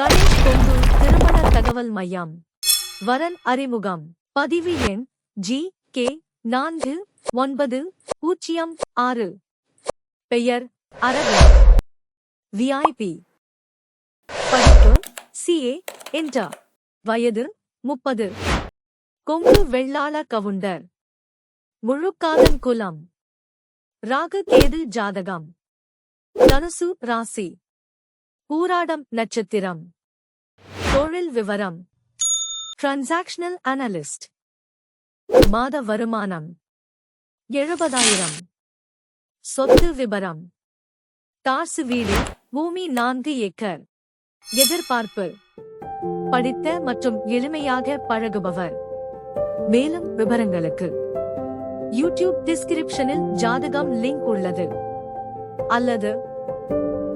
கணேஷ் கொங்கு திருமண தகவல் மையம். வரன் அறிமுகம். பதிவு எண் ஜி கே நான்கு ஒன்பது பூஜ்ஜியம் ஆறு. பெயர் அரவிந்த். விஐபி படிப்பு சிஏ என்றா வயது முப்பது. கொங்கு வெள்ளாள கவுண்டர். முழுக்காதன் குலம். ராகு கேது ஜாதகம். தனுசு ராசி. பூராடம் நட்சத்திரம். தொழில் விவரம். டிரான்சாக்ஷனல் அனலிஸ்ட் மாத வருமானம். எழுபதாயிரம். சொத்து விபரம். தாசு வீடு பூமி நான்கு ஏக்கர். எதிர்பார்ப்பு. படித்த மற்றும் எளிமையாக பழகுபவர். மேலும் விவரங்களுக்கு. யூடியூப் டிஸ்கிரிப்ஷனில் ஜாதகம் லிங்க் உள்ளது. அல்லது